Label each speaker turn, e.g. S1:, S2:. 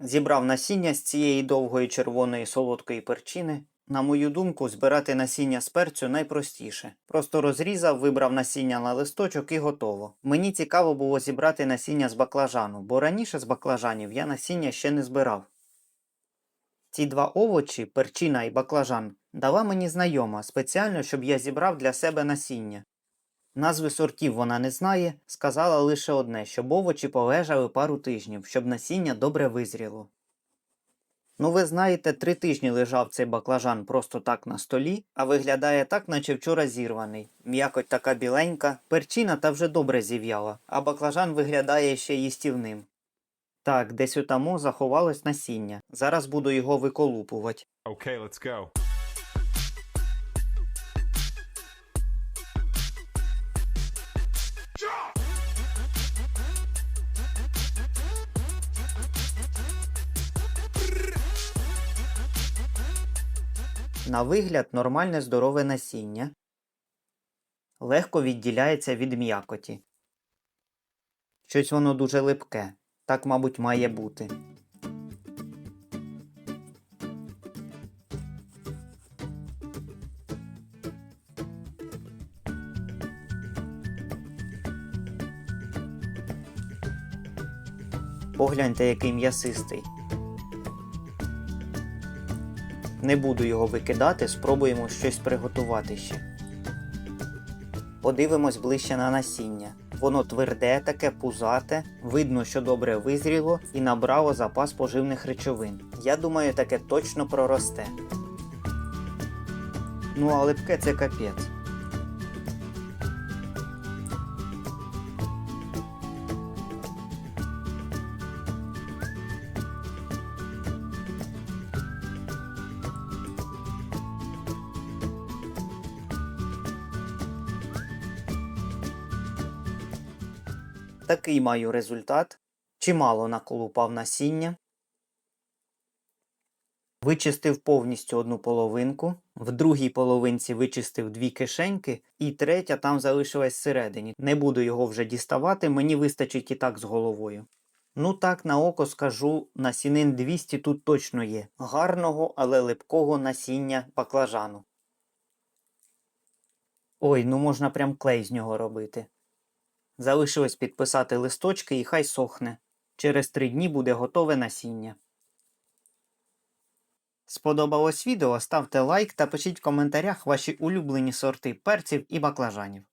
S1: Зібрав насіння з цієї довгої червоної солодкої перчини. На мою думку, збирати насіння з перцю найпростіше. Просто розрізав, вибрав насіння на листочок і готово. Мені цікаво було зібрати насіння з баклажану, бо раніше з баклажанів я насіння ще не збирав. Ці два овочі, перчина і баклажан, дала мені знайома спеціально, щоб я зібрав для себе насіння. Назви сортів вона не знає, сказала лише одне, щоб овочі полежали пару тижнів, щоб насіння добре визріло. Ну, ви знаєте, три тижні лежав цей баклажан просто так на столі, а виглядає так, наче вчора зірваний. М'якоть така біленька, перчина та вже добре зів'яла, а баклажан виглядає ще їстівним. Так, десь отамо заховалось насіння. Зараз буду його виколупувати.
S2: Okay, let's go.
S1: На вигляд нормальне здорове насіння. Легко відділяється від м'якоті. Щось воно дуже липке. Так, мабуть, має бути. Погляньте, який м'ясистий. Не буду його викидати, спробуємо щось приготувати ще. Подивимось ближче на насіння. Воно тверде, таке пузате, видно, що добре визріло і набрало запас поживних речовин. Я думаю, таке точно проросте. Ну, а липке це капець. Такий маю результат. Чимало наколупав насіння. Вичистив повністю одну половинку, в другій половинці вичистив дві кишеньки, і третя там залишилась всередині. Не буду його вже діставати, мені вистачить і так з головою. Ну так, на око скажу, насінин 200 тут точно є. Гарного, але липкого насіння баклажану. Ой, ну можна прям клей з нього робити. Залишилось підписати листочки і хай сохне. Через три дні буде готове насіння. Сподобалось відео? Ставте лайк та пишіть в коментарях ваші улюблені сорти перців і баклажанів.